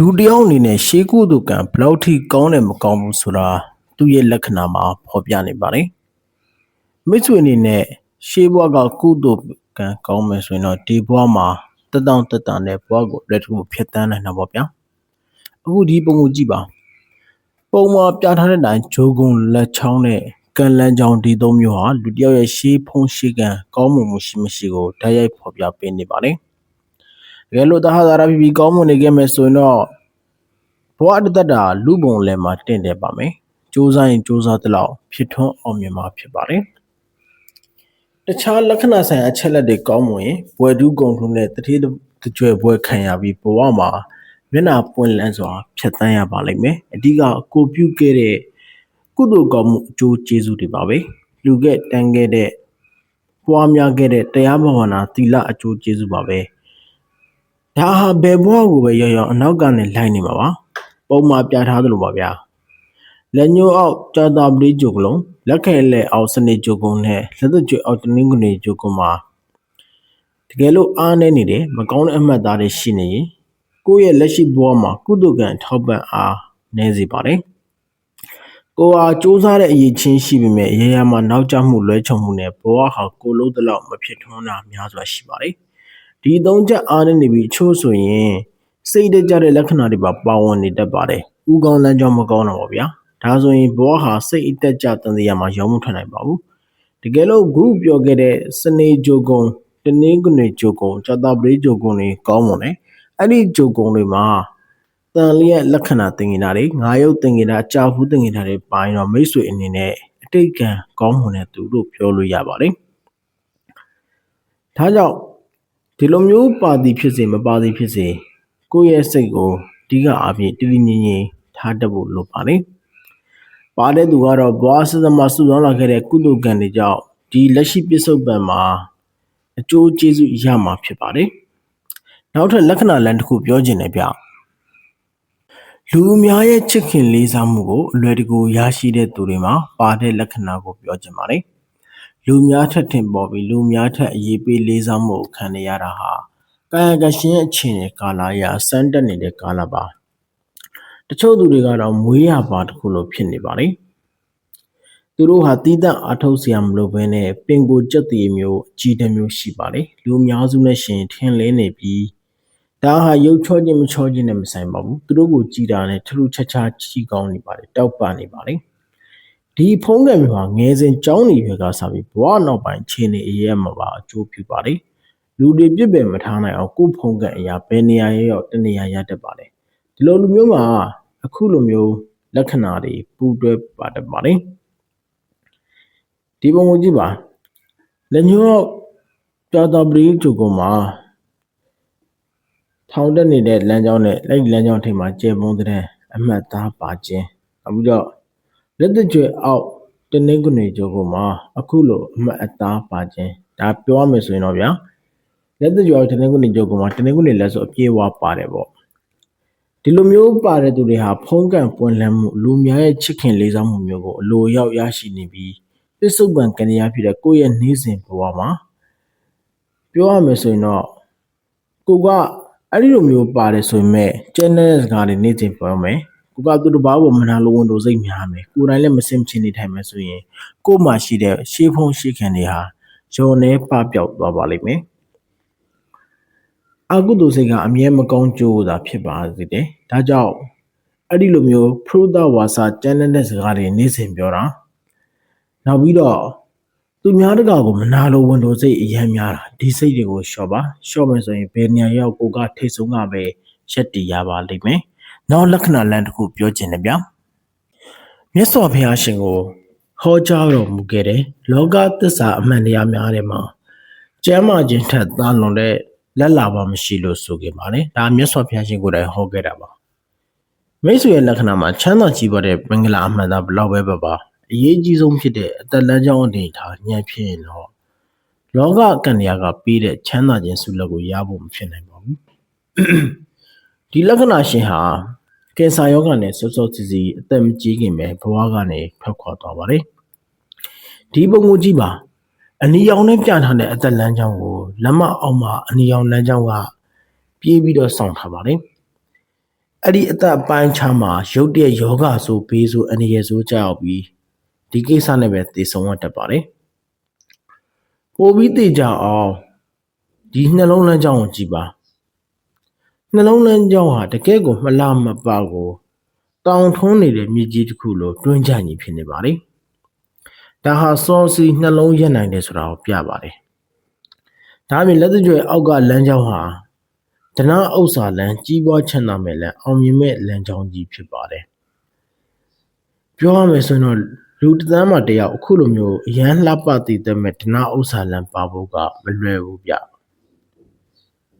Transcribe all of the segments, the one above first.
လူတစ်ယောက်အနေနဲ့ရှေးကုသိုလ်ကံဘယ်လောက်ထိကောင်းတယ်မကောင်းဘူးဆိုတာသူ့ရဲ့လက္ခဏာမှာဖော်ပြနေပါတယ်မိတ်ဆွေအနေနဲ့ရှေးဘဝကကုသိုလ်ကံကောင်းမယ်ဆိုရင်တော့ဒီဘဝမှာတက်တောင့်တက်တာနဲ့ဘဝကိုလက်တကူဖြတ်တန်းနိုင်တာပေါ့ဗျာအခုဒီပုံကိုကြည့်ပါပုံမှာပြထားတဲ့အတိုင်းဂျိုးကုန်းလက်ချောင်းနဲ့ကံလန်းချောင်းဒီသုံးမျိုးဟာလူတစ်ယောက်ရဲ့ရှေးဖုံးရှေးကံကောင်းမှုမရှိမရှိကိုဓာတ်ရိုက်ဖော်ပြပေးနေပါတယ် တကယ်လို့တဟသာရပြီးကောင်းမှုနေခဲ့မယ်ဆိုရင်တော့ဘဝတစ်သက်တာလူပုံလယ်မှာတင့်တယ်ပါမယ်စူးစမ်းရင်စူးစမ်းသလောက်ဖြစ်ထွန်းအောင်မြင်မှာဖြစ်ပါတယ်တခြားလက္ခဏာဆိုင်ရာအချက်လက်တွေကောင်းမွန်ရင်ဘွယ်တူးကုံထုံးနဲ့တတိတကြွယ်ဘွယ်ခံရပြီးဘဝမှာမျက်နှာပွင့်လန်းစွာဖြတ်သန်းရပါလိမ့်မယ်အဓိကကိုပြုခဲ့တဲ့ကုသိုလ်ကောင်းမှုအကျိုးကျေးဇူးတွေပါပဲလူခဲ့တန်းခဲ့တဲ့ပွားများခဲ့တဲ့တရားဘာဝနာသီလအကျိုးကျေးဇူးပါပဲ ဒါဟာဘယ်ဘဝကိုပဲရောက်ရောက်အနောက်ကနေလိုက်နေမှာပါပုံမှာပြထားသလိုပါဗျာလက်ညှိုးအောက်ကြာတာပလေးကြုံလုံးလက်ခဲလက်အောက်စနေကြုံကုန်နဲ့လက်သက်ကျွအောက်တနင်္ဂနွေကြုံကုန်မှာတကယ်လို့အားနေနေတယ်မကောင်းတဲ့အမှတ်သားတွေရှိနေရင်ကိုယ့်ရဲ့လက်ရှိဘဝမှာကုသကံထောက်ပံ့အားနည်းစေပါတယ်ကိုဟာစူးစမ်းတဲ့အရေးချင်းရှိပေမဲ့အရာရာမှာနောက်ကျမှုလွဲချုံမှုနဲ့ဘဝဟာကိုလုံးတလောက်မဖြစ်ထွန်းတာများစွာရှိပါတယ် ဒီသုံးချက်အားနေပြီးချို့ဆိုရင်စိတ်တကြတဲ့လက္ခဏာတွေပါပါဝင်နေတတ်ပါတယ်။ဥကောင်းလမ်းကြောင်းမကောင်းတော့ပါဗျာ။ဒါဆိုရင်ဘောဟာစိတ်အတက်ကြတန်တရားမှာရောင်းမထွက်နိုင်ပါဘူး။တကယ်လို့ group ပြောခဲ့တဲ့စနေဂျိုကုံတနင်္ဂနွေဂျိုကုံကြတာပရိဂျိုကုံတွေကောင်းမွန်တယ်။အဲ့ဒီဂျိုကုံတွေမှာတန်လျက်လက္ခဏာသင်္ကေတတွေငါယုတ်သင်္ကေတအကြာဖူးသင်္ကေတတွေပိုင်းတော့မိတ်ဆွေအနေနဲ့အတိတ်ကံကောင်းမွန်တဲ့သူလို့ပြောလို့ရပါတယ်။ဒါကြောင့် ဒီလိုမျိုးပါသည်ဖြစ်စေမပါသည်ဖြစ်စေကိုယ့်ရဲ့စိတ်ကိုအဓိကအားဖြင့်တည်တည်ငြိမ်ငြိမ်ထားတတ်ဖို့လိုပါတယ်။ပါတဲ့သူကတော့ဘွားစစမစုဆောင်လာခဲ့တဲ့ကုသိုလ်ကံတွေကြောင့်ဒီလက်ရှိပြစ္ဆုတ်ပံမှာအကျိုးကျေးဇူးရမှာဖြစ်ပါတယ်။နောက်ထပ်လက္ခဏာလမ်းတစ်ခုပြောချင်တယ်ဗျ။လူအများရဲ့ချစ်ခင်လေးစားမှုကိုအလွယ်တကူရရှိတဲ့သူတွေမှာပါတဲ့လက္ခဏာကိုပြောချင်ပါတယ်။ လူများထက်ထင်ပေါ်ပြီးလူများထက်အရေးပေးလေးစားမှုကိုခံနေရတာဟာကာယကရှင်အခြေအနေကာလအရစမ်းတက်နေတဲ့ကာလပါတချို့သူတွေကတော့မွေးရပါတခုလိုဖြစ်နေပါလေသူတို့ဟာတီးတန့်အထုတ်စရာမလိုဘဲနဲ့ပင်ကိုကြက်တီမျိုးအကြီးတမျိုးရှိပါလေလူအများစုနဲ့ရှင်ထင်းလင်းနေပြီးဒါဟာရုပ်ချောခြင်းမချောခြင်းနဲ့မဆိုင်ပါဘူးသူတို့ကိုကြည်တာနဲ့ထထူးခြားခြားကြီးကောင်းနေပါလေတောက်ပနေပါလေ ဒီဖုံးကံမျိုးဟာငယ်စဉ်ကြောင်းနေရွယ်ကစားပြီးဘဝနောက်ပိုင်းခြေနေအရေးမှာပါအကျိုးပြုပါလေလူတွေပြစ်ပယ်မထားနိုင်အောင်ကိုယ်ဖုံးကအရာဘယ်နေရာရောတနေရာရတတ်ပါလေဒီလိုလူမျိုးမှာအခုလိုမျိုးလက္ခဏာတွေပူးတွဲပါတတ်ပါလေဒီပုံကိုကြည့်ပါလက်ညှိုးပြတာပရိကျုကမှာထောင်တက်နေတဲ့လမ်းကြောင်းနဲ့အဲ့ဒီလမ်းကြောင်းထိပ်မှာကျေပုံတဲ့အမှတ်သားပါခြင်းအခုတော့ လက်တကြွအောက်တနင်္ဂနွေကျုကမှာအခုလိုအမှတ်အသားပါခြင်းဒါပြောရမယ်ဆိုရင်တော့ဗျာလက်တကြောတနင်္ဂနွေကြုတ်ကမှာတနင်္ဂနွေလက်ဆိုအပြေးဝပါတယ်ပေါ့ဒီလိုမျိုးပါတဲ့သူတွေဟာဖုံးကန်ပွင့်လန်းမှုလူများရဲ့ချစ်ခင်လေးစားမှုမျိုးကိုအလိုရောက်ရရှိနေပြီးပစ္စုပန်ကဏ္ဍဖြစ်တဲ့ကိုယ့်ရဲ့နေ့စဉ်ဘဝမှာပြောရမယ်ဆိုရင်တော့ကိုကအဲ့ဒီလိုမျိုးပါတယ်ဆိုရင်မဲ့ကျန်တဲ့စကားတွေနေ့စဉ်ပြောမယ် ကိုကသူတစ်ပါးပေါ်မနာလိုဝန်တို့စိတ်များမယ်ကိုယ်တိုင်လည်းမစင်ချင်နေထိုင်မယ်ဆိုရင်ကို့မှာရှိတဲ့ရှေးဖုံးရှေးခံတွေဟာယုံနေပပျောက်သွားပါလိမ့်မယ်အကုသိုလ်စိတ်ကအမြဲမကောင်းကျိုးသာဖြစ်ပါစေတယ်။ဒါကြောင့်အဲ့ဒီလိုမျိုးဖရုဒဝါစာကျမ်းတဲ့စကားတွေနေ့စဉ်ပြောတာနောက်ပြီးတော့သူများတကာကိုမနာလိုဝန်တိုစိတ်အယမ်းများတာဒီစိတ်တွေကိုလျှော့ပါလျှော့မယ်ဆိုရင်ဘယ်နေရာရောက်ကိုကထိတ်ဆုံးကပဲရက်တည်ရပါလိမ့်မယ်။ နောက်လက္ခဏာလမ်းတစ်ခုပြောချင်တယ်ဗျာ။မြတ်စွာဘုရားရှင်ကိုဟောကြားတော်မူခဲ့တဲ့လောကသစ္စာအမှန်တရားများထဲမှာကျမ်းမာခြင်းထက်သာလွန်တဲ့လက်လာပါမရှိလို့ဆိုခဲ့ပါတယ်ဒါမြတ်စွာဘုရားရှင်ကိုယ်တိုင်ဟောခဲ့တာပါမိတ်ဆွေရဲ့လက္ခဏာမှာချမ်းသာကြည်ပါတဲ့မင်္ဂလာအမှန်သားဘလောက်ပဲပါပါအရေးကြီးဆုံးဖြစ်တဲ့အသက်လမ်းကြောင်းအနေထားညံ့ဖြစ်ရင်တော့လောကကံရာကပေးတဲ့ချမ်းသာခြင်းဆုလက်ကိုရဖို့မဖြစ်နိုင်ပါဘူးဒီလက္ခဏာရှင်ဟာ ကင်ဆာယောဂနဲ့စောစောစီစီအသက်မကြီးခင်ပဲဘဝကနေထွက်ခွာသွားပါတယ်ဒီပုံကိုကြည့်ပါအနီရောင်နဲ့ပြထားတဲ့အသက်လမ်းကြောင်းကိုလက်မအောင်မှာအနီရောင်လမ်းကြောင်းကပြေးပြီးတော့ဆောင်ထားပါတယ်အဲ့ဒီအသက်အပိုင်းခြားမှာရုတ်တရက်ယောဂဆိုဘေးဆိုအနေရဆိုကြောက်ပြီးဒီကိစ္စနဲ့ပဲတည်ဆုံးရတတ်ပါတယ်ပိုပြီးတည်ကြအောင်ဒီနှလုံးလမ်းကြောင်းကိုကြည့်ပါ နှလုံးလမ်းကြောင်းဟာတကယ့်ကိုမလားမပါကိုတောင်ထုံးနေတဲ့မြေကြီးတစ်ခုလိုတွင်းကြညီဖြစ်နေပါတယ်ဒါဟာစောစီနှလုံးရက်နိုင်တယ်ဆိုတာကိုပြပါတယ်ဒါအပြင်လက်သကြွယ်အောက်ကလမ်းကြောင်းဟာဒနာဥစ္စာလမ်းကြီးပွားချမ်းသာမဲ့လမ်းအောင်မြင်မဲ့လမ်းကြောင်းကြီးဖြစ်ပါတယ်ပြောရမယ်ဆိုရင်တော့လူတစ်သန်းမှတယောက်အခုလိုမျိုးအရန်လှပတည်တဲ့မဲ့ဒနာဥစ္စာလမ်းပါဖို့ကမလွယ်ဘူးဗျ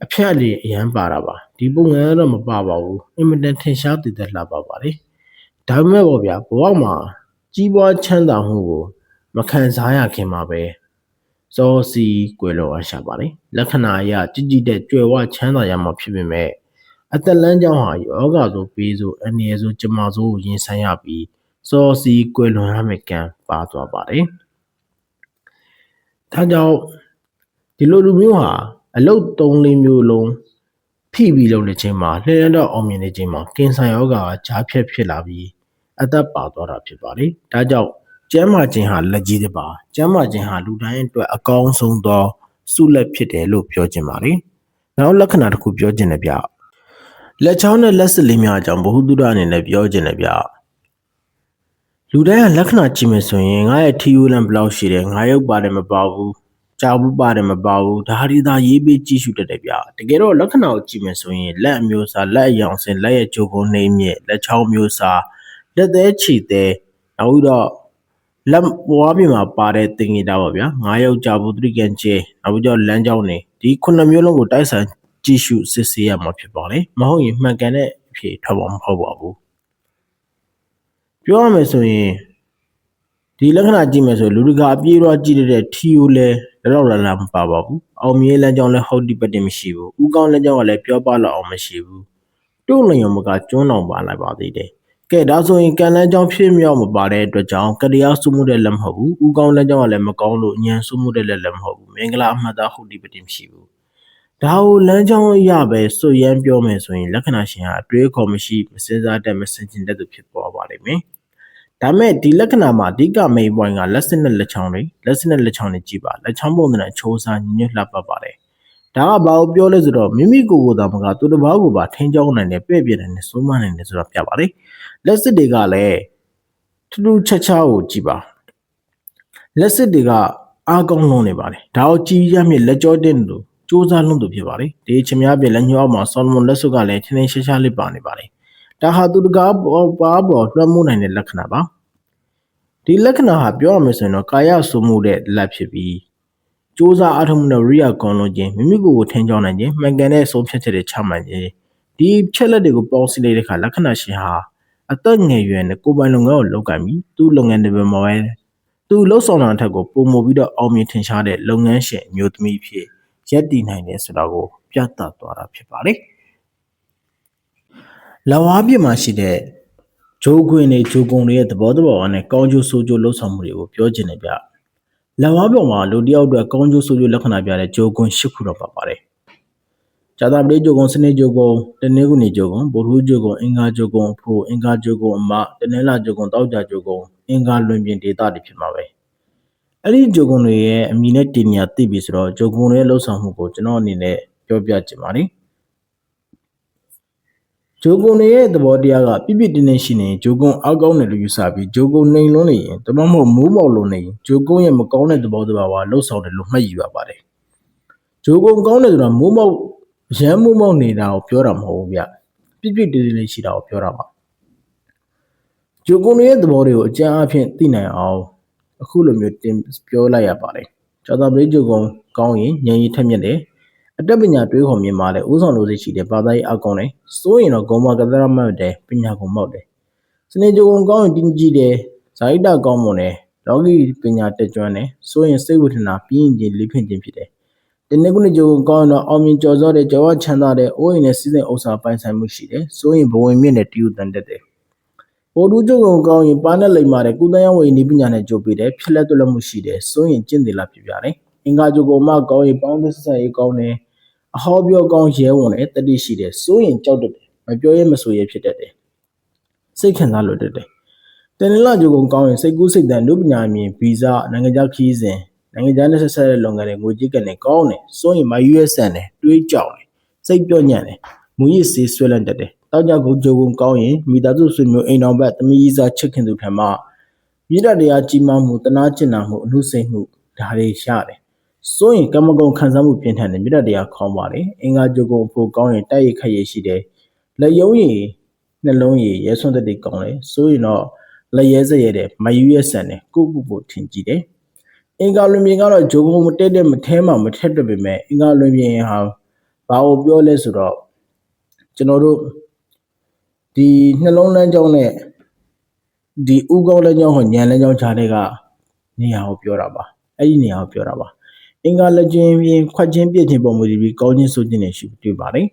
အဖြတ်လေးအရန်ပါတာပါဒီပုံငန်းတော့မပါပါဘူးအင်မတန်ထင်ရှားတည်တဲ့လှပါပါတယ်ဒါပေမဲ့ပေါ့ဗျာဘဝမှာကြီးပွားချမ်းသာမှုကို မခံစားရခင်မှာပဲစောစီကွယ်လောအပ်ရှာပါတယ်လက္ခဏာအရကြည်ကြည်တဲ့ကြွယ်ဝချမ်းသာရမှာဖြစ်ပေမဲ့အသက်လန်းကြောင်းဟာယောဂဆိုပေးဆိုအနေဆိုကြမဆိုကိုရင်ဆိုင်ရပြီးစောစီကွယ်လွန်ရမယ့်ကံပါသွားပါတယ်ဒါကြောင့်ဒီလိုလူမျိုးဟာ အလုတ်၃၄မျိုးလုံးဖိပြီးလုပ်နေခြင်းမှာလှည့်ရတော့အောင်မြင်နေခြင်းမှာကင်ဆာယောဂါကကြားဖြတ်ဖြစ်လာပြီးအသက်ပါသွားတာဖြစ်ပါတယ်ဒါကြောင့်ကျမ်းမာခြင်းဟာလက်ကြီးတစ်ပါကျမ်းမာခြင်းဟာလူတိုင်းအတွက်အကောင်းဆုံးသောစုလက်ဖြစ်တယ်လို့ပြောခြင်းပါတယ်နောက်လက္ခဏာတစ်ခုပြောခြင်းလည်းဗျလက်ချောင်းနဲ့လက်စလေးများအကြောင်းဘ ഹു တုဒအနေနဲ့ပြောခြင်းလည်းဗျလူတိုင်းကလက္ခဏာကြည့်မယ်ဆိုရင်ငါရဲ့ထီယူလန်ဘလောက်ရှိတယ်ငါရုပ်ပါတယ်မပါဘူး ကြောက်ဘူးပါတယ်မပါဘူးဒါဟာဒီသာရေးပေးကြည့်ရှုတတ်တယ်ဗျတကယ်တော့လက္ခဏာကိုကြည့်မယ်ဆိုရင်လက်အမျိုးအစားလက်အယောင်စင်လက်ရဲ့ကြိုးကုန်းနှိမ့်မြက်လက်ချောင်းမျိုးစားလက်သေးခြေသေးနောက်ပြီးတော့လက်ဘွားပြင်မှာပါတဲ့တင်ကြီးတာပါဗျာငါးယောက်ကြာဘူးတရိကန်ကျဲနောက်ပြီးတော့လမ်းကြောင်းနေဒီခုနှစ်မျိုးလုံးကိုတိုက်ဆိုင်ကြည့်ရှုစစ်ဆေးရမှာဖြစ်ပါလေမဟုတ်ရင်မှန်ကန်တဲ့အဖြေထွက်ပေါ်မဟုတ်ပါဘူးပြောရမယ်ဆိုရင် ဒီလက္ခဏာကြည့်မယ်ဆိုလူတကာအပြေးတော့ကြည့်တဲ့ထီယိုလဲတော့လာလာမပါပါဘူးအောင်မြင်လမ်းကြောင်းလဲဟုတ်ဒီပတ်တင်မရှိဘူးဥကောင်းလမ်းကြောင်းကလည်းပြောပလောက်အောင်မရှိဘူးတို့လျုံမကကျွန်းတော်ပါလိုက်ပါသေးတယ်ကဲဒါဆိုရင်ကန်လန်းကြောင်းဖြစ်မြောက်မပါတဲ့အတွက်ကြောင့်ကတရားစုမှုတဲ့လက်မဟုတ်ဘူးဥကောင်းလမ်းကြောင်းကလည်းမကောင်းလို့ညံစုမှုတဲ့လက်လည်းမဟုတ်ဘူးမင်္ဂလာအမှတ်သားဟုတ်ဒီပတိမရှိဘူးဒါကိုလမ်းကြောင်းရပဲစွရမ်းပြောမယ်ဆိုရင်လက္ခဏာရှင်ဟာအတွေးခေါ်မရှိမစင်စားတတ်မစင်ကျင်တတ်သူဖြစ်ပေါ်ပါလိမ့်မယ် ဒါမဲ့ဒီလက္ခဏာမှာအဓိက main point ကလက်စစ်နဲ့လက်ချောင်းတွေလက်စစ်နဲ့လက်ချောင်းတွေကြည့်ပါလက်ချောင်းပုံစံနဲ့ချိုးစားညညလှပပါတယ်ဒါကဘာကိုပြောလဲဆိုတော့မိမိကိုယ်ကိုယ်သာမကသူတစ်ပါးကိုပါထင်းကြောင်းနိုင်တယ်ပဲ့ပြနိုင်တယ်စိုးမနိုင်တယ်ဆိုတာပြပါတယ်လက်စစ်တွေကလည်းထူးထူးခြားခြားကိုကြည့်ပါလက်စစ်တွေကအားကောင်းလွန်နေပါတယ်ဒါကိုကြည်ရမြင့်လက်ကြောတင်းလို့စူးစမ်းလုံးသူဖြစ်ပါတယ်ဒီချင်များပြလက်ညှောမှာဆော်လမွန်လက်စွပ်ကလည်းထင်းထင်းရှားရှားလေးပါနေပါတယ် ဒါဟာသူတကားပေါ်ပါပေါ်လွှမ်းမိုးနိုင်တဲ့လက္ခဏာပါဒီလက္ခဏာဟာပြောရမယ်ဆိုရင်တော့ကာယဆိုမှုတဲ့လက်ဖြစ်ပြီးစူးစမ်းအားထုတ်မှုနဲ့ရိယာကွန်လုံးခြင်းမိမိကိုယ်ကိုထင်ကြောင်းနိုင်ခြင်းမှန်ကန်တဲ့ဆုံးဖြတ်ချက်တွေချမှတ်ခြင်းဒီချက်လက်တွေကိုပေါင်းစည်းလိုက်တဲ့အခါလက္ခဏာရှင်ဟာအသက်ငယ်ရွယ်နဲ့ကိုယ်ပိုင်လုပ်ငန်းကိုလုပ်ကင်ပြီးသူ့လုပ်ငန်းတွေမှာပဲသူလှုပ်ဆောင်တာထက်ကိုပုံမပြီးတော့အောင်မြင်ထင်ရှားတဲ့လုပ်ငန်းရှင်အမျိုးသမီးဖြစ်ရပ်တည်နိုင်တယ်ဆိုတာကိုပြသသွားတာဖြစ်ပါတယ်။ လဝါပြစ်မှာရှိတဲ့ဂျိုးခွင်းတွေဂျိုးကုံတွေရဲ့သဘောတဘာဝနဲ့ကောင်းကျိုးဆိုးကျိုးလှုပ်ဆောင်မှုတွေကိုပြောချင်တယ်ဗျ။လဝါပြမှာလူတယောက်အတွက်ကောင်းကျိုးဆိုးကျိုးလက္ခဏာပြတဲ့ဂျိုးခွင်း၈ခုတော့ပါပါတယ်။ဇာတာပတိဂျိုးကုံစနေဂျိုးကုံတနင်္ဂနွေဂျိုးကုံဗုဒ္ဓဂျိုးကုံအင်္ဂါဂျိုးကုံအဖို့အင်္ဂါဂျိုးကုံအမတနင်္လာဂျိုးကုံတောက်ကြဂျိုးကုံအင်္ဂါလွင်ပြင်ဒေတာတွေဖြစ်မှာပဲ။အဲ့ဒီဂျိုးကုံတွေရဲ့အမည်နဲ့တင်ညာသိပြီဆိုတော့ဂျိုးကုံတွေရဲ့လှုပ်ဆောင်မှုကိုကျွန်တော်အနေနဲ့ပြောပြချင်ပါတယ်။ ဂျိုကုံနေရဲ့သဘောတရားကပြပြတင်းတင်းရှိနေဂျိုကုံအောက်ကောင်းတယ်လို့ယူဆပြီးဂျိုကုံနှိမ်လွန်းနေရင်တမမဟုတ်မိုးမောက်လုံးနေရင်ဂျိုကုံရဲ့မကောင်းတဲ့သဘောတရားကလှုပ်ဆောင်တယ်လို့မှတ်ယူရပါတယ်ဂျိုကုံကောင်းတယ်ဆိုတာမိုးမောက်ရမ်းမိုးမောက်နေတာကိုပြောတာမဟုတ်ဘူးဗျပြပြတင်းတင်းလေးရှိတာကိုပြောတာပါဂျိုကုံရဲ့သဘောတွေကိုအကြမ်းအဖြစ်သိနိုင်အောင်အခုလိုမျိုးတင်ပြောလိုက်ရပါတယ်ကျော်သာပရိဂျိုကုံကောင်းရင်ဉာဏ်ရည်ထက်မြက်တယ် အတတ်ပညာတွေးခေါ်မြင်ပါလေဥဆောင်လို့ရှိတယ်ဘာသာရေးအကောင်းတယ်စိုးရင်တော့ဂုံမကသရမတ်တယ်ပညာကုံမောက်တယ်စနေကြုံကောင်းရင်တင်းကြည့်တယ်ဇာတိတကောင်းမွန်တယ်လောကီပညာတက်ကျွမ်းတယ်စိုးရင်စိတ်ဝေဒနာပြင်းရင်လေးဖင်ခြင်းဖြစ်တယ်ဒီနေ့ခုနှစ်ကြုံကောင်းတော့အောင်မြင်ကြော်စောတဲ့ကြောဝချမ်းသာတဲ့အိုးရင်နဲ့စီးစိမ်ဥစ္စာပိုင်ဆိုင်မှုရှိတယ်စိုးရင်ဘဝင်မြင့်တဲ့တယူတန်တက်တယ်ပိုတူးကြုံကောင်းရင်ပါနဲ့လိမ်မာတဲ့ကုသယဝေနိပညာနဲ့ကြိုးပေးတယ်ဖြစ်လက်သွက်မှုရှိတယ်စိုးရင်ကျင့်တယ်လားဖြစ်ပြတယ်အင်္ဂါကြုံကမှကောင်းရင်ပေါင်းသစ်ဆက်ရေးကောင်းတယ် အဟောပြောကောင်းရဲဝင်တယ်တတိရှိတယ်စိုးရင်ကြောက်တတ်တယ်မပြောရဲမဆိုရဲဖြစ်တတ်တယ်စိတ်ခံစားလို့တတ်တယ်တင်လကြုံကုန်ကောင်းရင်စိတ်ကူးစိတ်တန်လူပညာမြင်ဗီဇနိုင်ငံခြားခီးစဉ်နိုင်ငံခြားနဲ့ဆက်ဆက်တဲ့လုပ်ငန်းတွေငွေကြေးကနေကောင်းတယ်စိုးရင်မ USN တယ်တွေးကြောက်တယ်စိတ်ပြော့ညံ့တယ်မူရစ်စေးဆွဲလန့်တတ်တယ်တောက်ကြကုန်ကြုံကုန်ကောင်းရင်မိသားစုဆွေမျိုးအိမ်တော်ဘက်သမီးကြီးစားချစ်ခင်သူထံမှပြည်တော်တရားကြီးမားမှုတနာကျင်နာမှုအမှုစိတ်မှုဒါတွေရတယ် စိုးရင်ကမ္မကုံခံစားမှုပြင်းထန်တယ်မြေတ္တရားခေါင်းပါတယ်အင်္ဂါကြုံကုန်ဖို့ကောင်းရင်တိုက်ရိုက်ခက်ရရှိတယ်လက်ယုံရည်နှလုံးရည်ရဲဆွမ်းတဲ့တိကောင်းတယ်စိုးရင်တော့လက်ရဲစရဲတဲ့မယူရဆန်တယ်ကိုကုကိုထင်ကြည့်တယ်အင်္ဂါလွင်ပြင်ကတော့ဂျုံကုန်မတက်တဲ့မထဲမှာမထက်တော့ပေမဲ့အင်္ဂါလွင်ပြင်ဟာဘာကိုပြောလဲဆိုတော့ကျွန်တော်တို့ဒီနှလုံးလမ်းကြောင်းနဲ့ဒီဥကောင်းလမ်းကြောင်းဟောညံလမ်းကြောင်းခြားတဲ့ကနေရာကိုပြောတာပါအဲ့ဒီနေရာကိုပြောတာပါ အင်္ဂါလက်ချင်းပြင်ခွက်ချင်းပြည့်ချင်းပုံမူပြီးကောင်းချင်းဆိုချင်းနဲ့ရှိတွေ့ပါတယ်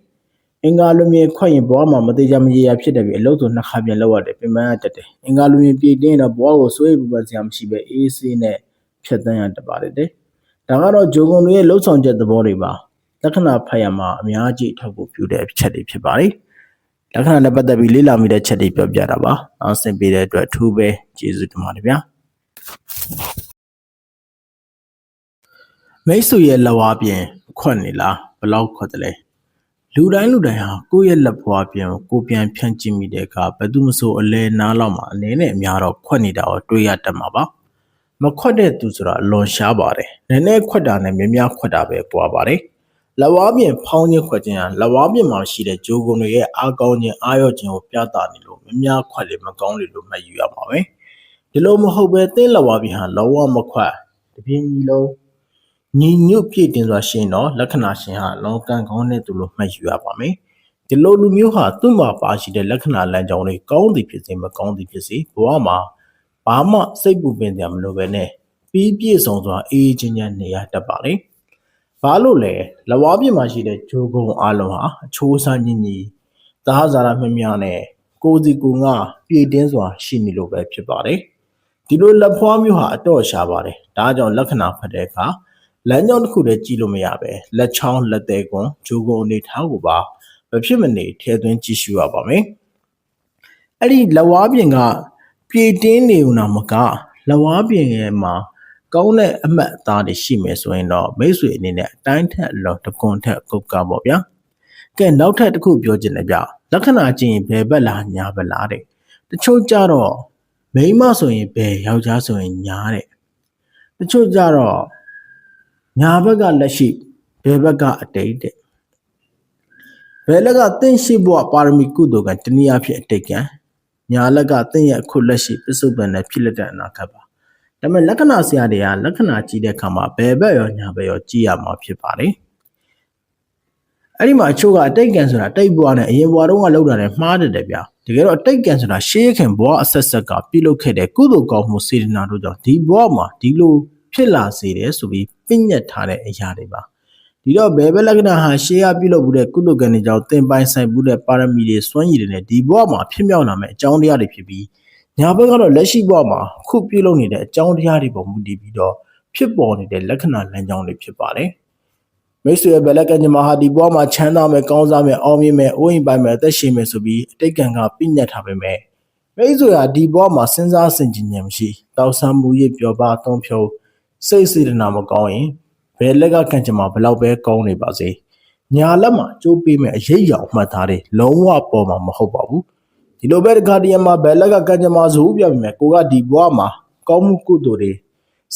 အင်္ဂါလူမြေခွက်ရင်ဘဝမှာမသေးချာမရေရာဖြစ်တယ်ပြီးအလုပ်ဆိုနှစ်ခါပြန်လောက်ရတယ်ပြင်ပန်းရတတ်တယ်အင်္ဂါလူမြေပြည့်တင်းတော့ဘဝကိုစိုးရိမ်ပူပန်စရာမရှိပဲအေးဆေးနဲ့ဖြတ်သန်းရတတ်ပါတယ်တဲ့ဒါကတော့ဂျိုကွန်တွေရဲ့လှုပ်ဆောင်ချက်သဘောတွေပါလက္ခဏာဖတ်ရမှာအများကြီးအထောက်အကူပြုတဲ့အချက်တွေဖြစ်ပါတယ်လက္ခဏာနဲ့ပတ်သက်ပြီးလေ့လာမိတဲ့ချက်တွေပြောပြတာပါနောက်ဆင်ပေးတဲ့အတွက်အထူးပဲကျေးဇူးတင်ပါတယ်ဗျာ မိတ်ဆွေရဲ့လက်ဝါးပြင်ခွက်နေလားဘလောက်ခွက်တယ်လဲလူတိုင်းလူတိုင်းဟာကိုယ့်ရဲ့လက်ဘွားပြင်ကိုပြန်ဖြန့်ကျင်မိတဲ့အခါဘယ်သူမှဆိုအလဲနားလောက်မှာအနေနဲ့အများတော့ခွက်နေတာကိုတွေးရတတ်မှာပါမခွက်တဲ့သူဆိုတာအလွန်ရှားပါတယ်နည်းနည်းခွက်တာနဲ့များများခွက်တာပဲပွားပါတယ်လက်ဝါးပြင်ဖောင်းခြင်းခွက်ခြင်းဟာလက်ဝါးပြင်မှာရှိတဲ့ဂျိုးကုန်တွေရဲ့အားကောင်းခြင်းအားရော့ခြင်းကိုပြသနေလို့များများခွက်လေမကောင်းလေလို့မှတ်ယူရပါမယ်ဒီလိုမဟုတ်ပဲသင်းလက်ဝါးပြင်ဟာလောဝမခွက်တပြင်းကြီးလုံး ညီညွတ်ပြည့်တင်စွာရှင်တော့လက္ခဏာရှင်ဟာလောကံကောင်းတဲ့သူလို့မှတ်ယူရပါမယ်ဒီလိုလူမျိုးဟာသူ့မှာပါရှိတဲ့လက္ခဏာလမ်းကြောင်းတွေကောင်းသည်ဖြစ်စေမကောင်းသည်ဖြစ်စေဘဝမှာဘာမှစိတ်ပူပင်ကြမလို့ပဲနဲ့ပြီးပြည့်စုံစွာအေးချမ်းချမ်းနေရတတ်ပါလေ။ဘာလို့လဲလဝါပြစ်မှာရှိတဲ့ဂျိုးကုံအလုံးဟာအချိုးစားညင်ကြီးသာဇာရမြမြနဲ့ကိုစီကူငါပြည်တင်းစွာရှိနေလို့ပဲဖြစ်ပါတယ်။ဒီလိုလက်ဖွားမျိုးဟာအတော့ရှားပါတယ်။ဒါကြောင့်လက္ခဏာဖတ်တဲ့အခါ လမ်းကြောင်းတစ်ခုတည်းကြည့်လို့မရပဲလက်ချောင်းလက်သေးကွန်ဂျိုးကုံအနေထားကိုပါမဖြစ်မနေထည့်သွင်းကြည့်ရှုရပါမယ်။အဲ့ဒီလက်ဝါးပြင်ကပြေတင်းနေုံနာမကလဝါပြင်ရဲ့မှာကောင်းတဲ့အမှတ်အသားတွေရှိမယ်ဆိုရင်တော့မိတ်ဆွေအနေနဲ့အတိုင်းထက်အလောတကွန်ထက်ကုတ်ကပေါ့ဗျာကဲနောက်ထပ်တစ်ခုပြောချင်တယ်ဗျလက္ခဏာကြည့်ရင်ဘယ်ဘက်လားညာဘက်လားတဲ့တချို့ကြတော့မိန်းမဆိုရင်ဘယ်ယောက်ျားဆိုရင်ညာတဲ့တချို့ကြတော့ ညာဘက်ကလက်ရှိဘယ်ဘက်ကအတိတ်တဲ့ဘယ်လက်ကသင်ရှိဘဝပါရမီကုသိုလ်ကတနည်းအားဖြင့်အတိတ်ကံညာလက်ကသင်ရဲ့အခုလက်ရှိပစ္စုပန်နဲ့ဖြစ်လက်တဲ့အနာဂတ်ပါဒါပေမဲ့လက္ခဏာဆရာတွေကလက္ခဏာကြည့်တဲ့အခါမှာဘယ်ဘက်ရောညာဘက်ရောကြည့်ရမှာဖြစ်ပါတယ်အဲ့ဒီမှာအချို့ကအတိတ်ကံဆိုတာတိတ်ဘွားနဲ့အရင်ဘွားတုန်းကလောက်တာနဲ့မှားတယ်တယ်ဗျာတကယ်တော့အတိတ်ကံဆိုတာရှေးခင်ဘွားအဆက်ဆက်ကပြုလုပ်ခဲ့တဲ့ကုသိုလ်ကောင်းမှုစေတနာတို့ကြောင့်ဒီဘွားမှာဒီလို ဖြစ်လာစေတယ်ဆိုပြီးပြညတ်ထားတဲ့အရာတွေပါဒီတော့ဘယ်ဘက်လက္ခဏာဟာရှေးရပြုလုပ်မှုတဲ့ကုသကံတွေကြောင့်သင်ပိုင်ဆိုင်မှုတဲ့ပါရမီတွေစွမ်းရည်တွေနဲ့ဒီဘဝမှာဖြစ်မြောက်လာမယ့်အကြောင်းတရားတွေဖြစ်ပြီးညာဘက်ကတော့လက်ရှိဘဝမှာခုပြုလုပ်နေတဲ့အကြောင်းတရားတွေပေါ်မူတည်ပြီးတော့ဖြစ်ပေါ်နေတဲ့လက္ခဏာလမ်းကြောင်းတွေဖြစ်ပါတယ်မိတ်ဆွေရဲ့ဘယ်လက်ကံကြမှာဟာဒီဘဝမှာချမ်းသာမယ်ကောင်းစားမယ်အောင်မြင်မယ်အိုးအိမ်ပိုင်မယ်အသက်ရှင်မယ်ဆိုပြီးအတိတ်ကံကပြညတ်ထားပေမဲ့မိတ်ဆွေဟာဒီဘဝမှာစဉ်းစားဆင်ခြင်ဉာဏ်မရှိတောက်ဆမ်းမှုရပျော်ပါအုံဖြုံ စိတ်စေတနာမကောင်းရင်ဘယ်လက်ကကံကြမ္မာဘလောက်ပဲကောင်းနေပါစေညာလက်မှာကြိုးပေးမဲ့အရေးရောင်မှတ်သားတွေလုံးဝပေါ်မှာမဟုတ်ပါဘူးဒီလိုပဲတခါတည်းမှာဘယ်လက်ကကံကြမ္မာဆိုပြပြီမဲ့ကိုကဒီဘဝမှာကောင်းမှုကုသိုလ်တွေ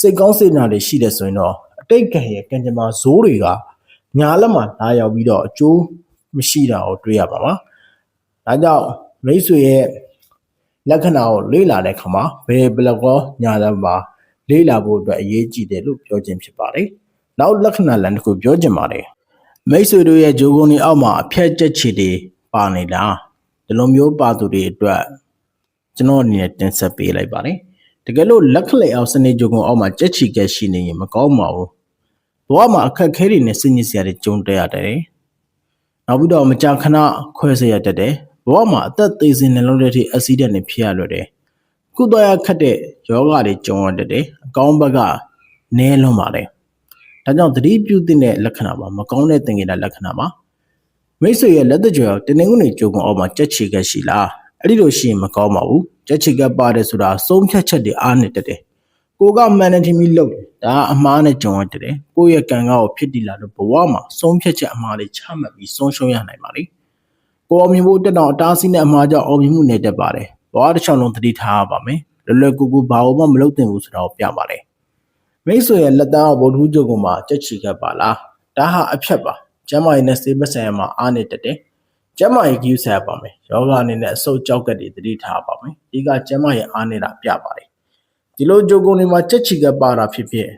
စိတ်ကောင်းစေနာတွေရှိတယ်ဆိုရင်တော့အတိတ်ကံရဲ့ကံကြမ္မာဇိုးတွေကညာလက်မှာလာရောက်ပြီးတော့အကျိုးမရှိတာကိုတွေ့ရပါပါဒါကြောင့်မိတ်ဆွေရဲ့လက္ခဏာကိုလေ့လာတဲ့အခါမှာဘယ်ဘလကောညာလက်မှာ လေ့လာဖို့အတွက်အရေးကြီးတယ်လို့ပြောခြင်းဖြစ်ပါတယ်နောက်လက္ခဏာလမ်းတစ်ခုပြောချင်ပါတယ်မိတ်ဆွေတို့ရဲ့ဂျိုးကုန်းတွေအောက်မှာအဖြတ်ချက်ချီတွေပါနေတာဒီလိုမျိုးပါသူတွေအတွက်ကျွန်တော်အနေနဲ့တင်ဆက်ပေးလိုက်ပါတယ်တကယ်လို့လက်ခလက်အောင်စနေဂျိုးကုန်းအောက်မှာကြက်ချီကက်ရှိနေရင်မကောင်းပါဘူးဘဝမှာအခက်ခဲတွေနဲ့စဉ်းညစ်စရာတွေကြုံတွေ့ရတယ်နောက်ပြီးတော့မကြာခဏခွဲစေရတတ်တယ်ဘဝမှာအသက်သေးစင်နှလုံးထဲထိအက်ဆီဒန့်တွေဖြစ်ရလွယ်တယ်ကုသရခတ်တဲ့ယောဂတွေကြုံရတတ်တယ်အ ကောင်းဘက်ကနည်းလွန်းပါတယ်ဒါကြောင့်သတိပြုသင့်တဲ့လက္ခဏာပါမကောင်းတဲ့သင်္ကေတလက္ခဏာပါမိတ်ဆွေရဲ့လက်သက်ကြွယ်တနင်္ဂနွေကြိုးကုံအောက်မှာကြက်ချီကက်ရှိလားအဲ့ဒီလိုရှိရင်မကောင်းပါဘူးကြက်ချီကက်ပါတယ်ဆိုတာဆုံးဖြတ်ချက်တွေအားနဲ့တက်တယ်ကိုကမှန်တယ်ထင်ပြီးလုပ်တယ်ဒါကအမှားနဲ့ကြုံရတယ်တယ်ကိုယ့်ရဲ့ကံကောက်ကိုဖြစ်တည်လာလို့ဘဝမှာဆုံးဖြတ်ချက်အမှားတွေချမှတ်ပြီးဆုံးရှုံးရနိုင်ပါလေကိုအောင်မြင်ဖို့တက်တော့အတားဆီးနဲ့အမှားကြောင့်အောင်မြင်မှုနဲ့တက်ပါတယ်ဘဝတစ်ချောင်းလုံးသတိထားရပါမယ် လွယ်လွယ်ကူကူဘာမှမလုပ်သင့်ဘူးဆိုတာကိုပြပါတယ်မိတ်ဆွေရဲ့လက်တန်းအောင်ဗုဒ္ဓဟူးကျုပ်ကမှာကြက်ချီကပ်ပါလားဒါဟာအဖြတ်ပါကျမ်းမာရေးနဲ့စေပဆိုင်ရမှာအားနေတက်တယ်ကျမ်းမာရေးကြီးဆက်ပါမယ်ယောဂအနေနဲ့အဆုတ်ကြောက်ကတ်တွေသတိထားပါမယ်ဒီကကျမ်းမာရေးအားနေတာပြပါတယ်ဒီလိုကြုံကုန်တွေမှာကြက်ချီကပ်ပါတာဖြစ်ဖြစ်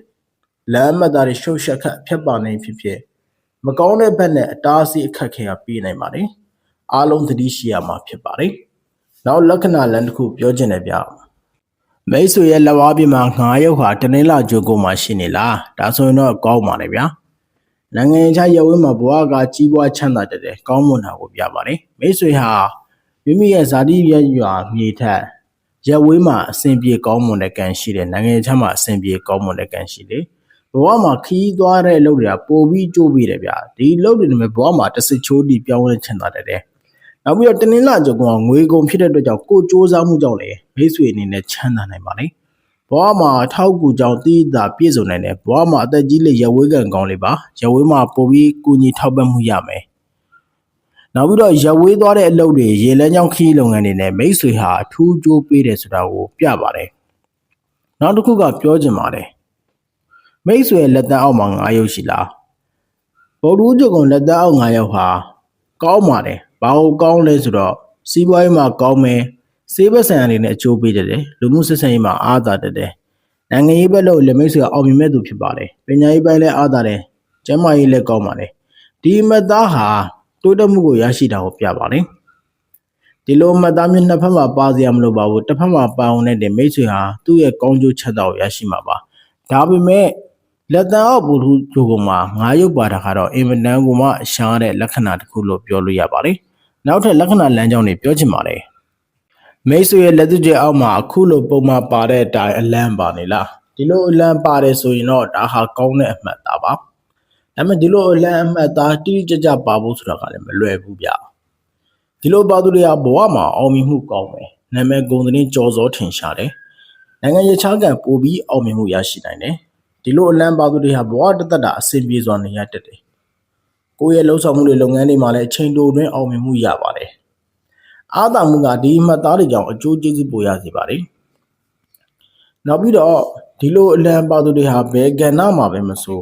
လမ်းမသားတွေရှုပ်ရှက်ခတ်အဖြတ်ပါနေဖြစ်ဖြစ်မကောင်းတဲ့ဘက်နဲ့အတားအဆီးအခက်ခဲကပြေးနိုင်ပါတယ်အားလုံးသတိရှိရမှာဖြစ်ပါတယ်နောက်လက္ခဏာလမ်းတစ်ခုပြောချင်တယ်ဗျ မိတ်ဆွေရဲ့လက်ဝါးပြမှာငါးရုပ်ဟာတနင်္လာကြိုးကိုမှရှိနေလားဒါဆိုရင်တော့ကောင်းပါလေဗျာနိုင်ငံခြားရုပ်ဝင်းမှာဘဝကကြီးပွားချမ်းသာတဲ့တဲ့ကောင်းမွန်တာကိုပြပါတယ်မိတ်ဆွေဟာမိမိရဲ့ဇာတိရရွာမြေထက်ရက်ဝေးမှာအစဉ်ပြေကောင်းမွန်တဲ့ကံရှိတယ်နိုင်ငံခြားမှာအစဉ်ပြေကောင်းမွန်တဲ့ကံရှိတယ်ဘဝမှာခီးသွားတဲ့အလုပ်တွေကပိုပြီးကြိုးပြီးတယ်ဗျာဒီအလုပ်တွေနဲ့ဘဝမှာတစ်စစ်ချိုးတီပြောင်းလဲချမ်းသာတဲ့တဲ့ နောက်ပြီးတော့တနင်္လာကြုံကငွေကုန်ဖြစ်တဲ့အတွက်ကြောင့်ကိုစူးစမ်းမှုကြောင့်လေမိတ်ဆွေအနေနဲ့ချမ်းသာနိုင်ပါလေဘဝမှာအထောက်အကူကြောင့်တည်တာပြည့်စုံနိုင်တယ်ဘဝမှာအသက်ကြီးလေရဝေးကံကောင်းလေးပါရဝေးမှာပို့ပြီးကုညီထောက်ပံ့မှုရမယ်နောက်ပြီးတော့ရဝေးသွားတဲ့အလုပ်တွေရေလန်းချောင်းခီးလုပ်ငန်းတွေနဲ့မိတ်ဆွေဟာအထူးကြိုးပေးတယ်ဆိုတာကိုပြပါတယ်နောက်တစ်ခုကပြောချင်ပါတယ်မိတ်ဆွေရဲ့လက်တန်းအောက်မှာ9ရုပ်ရှိလားဗုဒ္ဓဦးကျုံကလက်တန်းအောက်9ရုပ်ဟာကောင်းပါတယ် ဘာလို့ကောင်းလဲဆိုတော့စီးပွားရေးမှာကောင်းမယ်စေးဘက်ဆန်အနေနဲ့အကျိုးပေးတတ်တယ်လူမှုဆက်ဆံရေးမှာအားသာတတ်တယ်နိုင်ငံရေးဘက်လို့လက်မိတ်ဆွေကအောင်မြင်မဲ့သူဖြစ်ပါတယ်ပညာရေးပိုင်းလည်းအားသာတယ်ကျန်းမာရေးလည်းကောင်းပါတယ်ဒီမတ်သားဟာတိုးတက်မှုကိုရရှိတာကိုပြပါတယ်ဒီလိုမတ်သားမျိုးနှစ်ဖက်မှာပါစရာမလိုပါဘူးတစ်ဖက်မှာပါဝင်တဲ့မိတ်ဆွေဟာသူ့ရဲ့ကောင်းကျိုးချက်တော်ကိုရရှိမှာပါဒါပေမဲ့လက်တန်အောက်ဘူထုဂျိုကမှာငါးရုပ်ပါတာကတော့အင်မတန်ကိုမှရှားတဲ့လက္ခဏာတစ်ခုလို့ပြောလို့ရပါတယ် နောက်ထပ်လက္ခဏာလမ်းကြောင်းတွေပြောချင်ပါတယ်မိတ်ဆွေရဲ့လက်သူကျအောက်မှာအခုလိုပုံမှန်ပါတဲ့အတိုင်းအလံပါနေလားဒီလိုအလံပါတယ်ဆိုရင်တော့ဒါဟာကောင်းတဲ့အမှတ်သားပါဒါပေမဲ့ဒီလိုအလံအမှတ်သားတိတိကျကျပါဖို့ဆိုတာကလည်းမလွယ်ဘူးဗျဒီလိုပါသူတွေကဘဝမှာအောင်မြင်မှုကောင်းတယ်နာမည်ဂုဏ်သတင်းကြော်စောထင်ရှားတယ်နိုင်ငံရေးခြားကံပို့ပြီးအောင်မြင်မှုရရှိနိုင်တယ်ဒီလိုအလံပါသူတွေဟာဘဝတစ်သက်တာအဆင်ပြေစွာနေရတတ်တယ် ကိုယ့်ရဲ့လှုပ်ဆောင်မှုတွေလုပ်ငန်းတွေမှာလည်းအချိန်တိုအတွင်းအောင်မြင်မှုရပါတယ်အားသာမှုကဒီမှတ်သားတွေကြောင့်အကျိုးကျေးဇူးပိုရစေပါတယ်။နောက်ပြီးတော့ဒီလိုအလံပါသူတွေဟာဘယ်ကဏ္ဍမှာပဲမဆို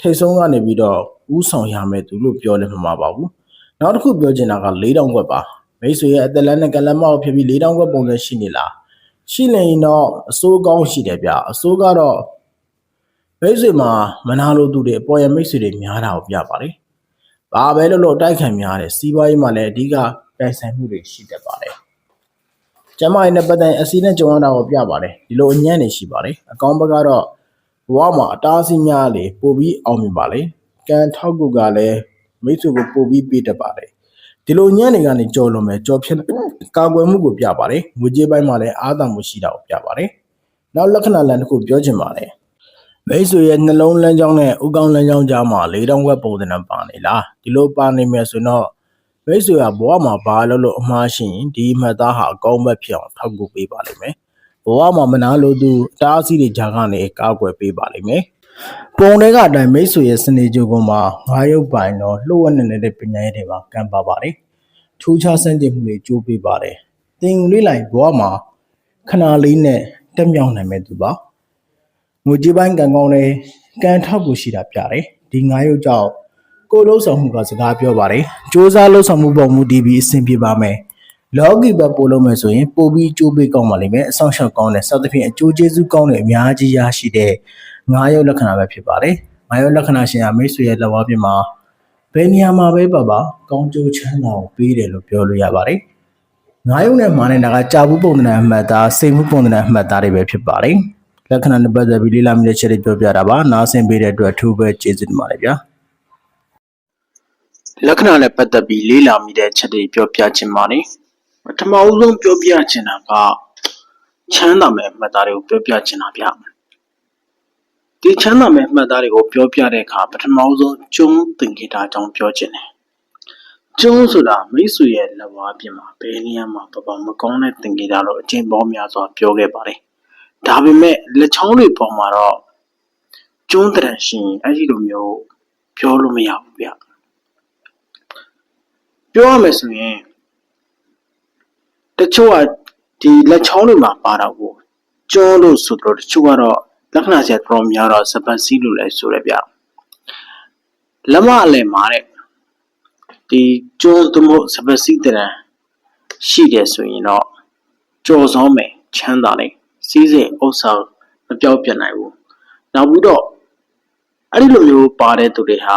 ထိတ်ဆုံးကနေပြီးတော့ဥဆောင်ရမယ်သူလို့ပြောလည်းမမှာပါဘူး။နောက်တစ်ခုပြောချင်တာက၄တောင်ခွက်ပါ။မိတ်ဆွေရဲ့အသက်လန်းနဲ့ကလန်းမောက်ဖြစ်ပြီး၄တောင်ခွက်ပုံစံရှိနေလား။ရှိနေရင်တော့အစိုးကောင်းရှိတယ်ဗျ။အစိုးကတော့မိတ်ဆွေမှာမနာလိုသူတွေအပေါ်ရမိတ်ဆွေတွေများတာကိုပြပါတယ်။ ဘာပဲလို့လို့တိုက်ခံများတယ်စီးပွားရေးမှာလည်းအဓိကတိုင်ဆိုင်မှုတွေရှိတတ်ပါတယ်။ကျမရဲ့နဲ့ပတ်သက်ရင်အစီနဲ့ကြုံရတာကိုပြပါတယ်။ဒီလိုအညံ့နေရှိပါတယ်။အကောင်းဘက်ကတော့ဘဝမှာအတားအဆီးများလေပို့ပြီးအောင်မြင်ပါလေ။ကံထောက်ကူကလည်းမိတ်ဆွေကိုပို့ပြီးပေးတတ်ပါတယ်။ဒီလိုညံ့နေကနေကြော်လွန်မယ်ကြော်ဖြစ်ကာကွယ်မှုကိုပြပါတယ်။ငွေကြေးပိုင်းမှာလည်းအားသာမှုရှိတာကိုပြပါတယ်။နောက်လက္ခဏာလမ်းတစ်ခုပြောချင်ပါတယ်။ မိတ်ဆွေရဲ့နှလုံးလမ်းကြောင်းနဲ့ဥကောင်းလမ်းကြောင်းကြားမှာ၄တောင်ခွက်ပုံသဏ္ဍာန်ပါနေလားဒီလိုပါနေမယ်ဆိုတော့မိတ်ဆွေကဘဝမှာဘာလို့လို့အမှားရှိရင်ဒီမှတ်သားဟာအကောင်းဘက်ဖြစ်အောင်ထောက်ကူပေးပါလိမ့်မယ်ဘဝမှာမနာလို့သူအတားအဆီးတွေဂျာကနေကာကွယ်ပေးပါလိမ့်မယ်ပုံတွေကအတိုင်းမိတ်ဆွေရဲ့စနေကြိုပေါ်မှာငါးရုပ်ပိုင်တော့လှုပ်ဝက်နေတဲ့ပညာရေးတွေမှာကံပါပါတယ်ထူးခြားစံတင်မှုတွေကြိုးပေးပါတယ်တင်လေးလိုက်ဘဝမှာခဏလေးနဲ့တက်မြောက်နိုင်မဲ့သူပါ ငွေကြေးပိုင်းကံကောင်းတယ်ကံထောက်ကူရှိတာပြတယ်ဒီငါးရုပ်ကြောင့်ကိုယ်လုံးဆောင်မှုကစကားပြောပါတယ်။စ조사လုံးဆောင်မှုပုံမူတည်ပြီးအဆင်ပြေပါမယ်။လောကီဘက်ပို့လို့မယ်ဆိုရင်ပို့ပြီးအကျိုးပေးကောင်းပါလိမ့်မယ်။အဆောင်ရှောက်ကောင်းတဲ့စသဖြင့်အကျိုးကျေးဇူးကောင်းတဲ့အများကြီးရရှိတဲ့ငါးရုပ်လက္ခဏာပဲဖြစ်ပါတယ်။ငါးရုပ်လက္ခဏာရှင်ဟာမိတ်ဆွေရဲ့လက်ဝါးပြင်မှာဘယ်နေရာမှာပဲပါပါကောင်းကျိုးချမ်းသာကိုပေးတယ်လို့ပြောလို့ရပါတယ်။ငါးရုပ်နဲ့မာနေတာကကြာဘူးပုံသဏ္ဍာန်အမှတ်သားစိတ်မှုပုံသဏ္ဍာန်အမှတ်သားတွေပဲဖြစ်ပါတယ်။ လက္ခဏာနဲ့ပတ်သက်ပြီးလေးလာမိတဲ့ချက်တွေပြောပြတာပါ။နားဆင်ပေးတဲ့အတွက်အထူးပဲကျေးဇူးတင်ပါတယ်ဗျာ။လက္ခဏာနဲ့ပတ်သက်ပြီးလေးလာမိတဲ့ချက်တွေပြောပြခြင်းပါနေပထမအဦးဆုံးပြောပြခြင်းတာကချမ်းသာမဲ့အမှတ်သားတွေကိုပြောပြခြင်းတာဗျဒီချမ်းသာမဲ့အမှတ်သားတွေကိုပြောပြတဲ့အခါပထမအဦးဆုံးကျုံးသင်္ကေတအကြောင်းပြောခြင်းတယ်ကျုံးဆိုတာမိတ်ဆွေရဲ့လက်ဝါးပြင်မှာဘယ်နေရာမှာပပမကောင်းတဲ့သင်္ကေတလို့အချင်းပေါင်းများစွာပြောခဲ့ပါတယ်။ ဒါပေမဲ့လက်ချောင်းတွေပေါ်မှာတော့ကျုံးတရံရှင်အဲ့ဒီလိုမျိုးပြောလို့မရဘူးဗျ။ပြောရမယ်ဆိုရင်တချို့ကဒီလက်ချောင်းတွေမှာပါတော့ကိုကျုံးလို့ဆိုတော့တချို့ကတော့လက္ခဏာချက်တော်များတော့စပတ်စီးလို့လည်းဆိုရဗျ။လက်မအလယ်မှာတဲ့ဒီကျုံးသမို့စပတ်စီးတရံရှိတယ်ဆိုရင်တော့ကြော်စောမယ်ချမ်းသာတယ် စီးစိမ်ဥစ္စာမပြောက်ပြတ်နိုင်ဘူးနောက်ပြီးတော့အဲ့ဒီလိုမျိုးပါတဲ့သူတွေဟာ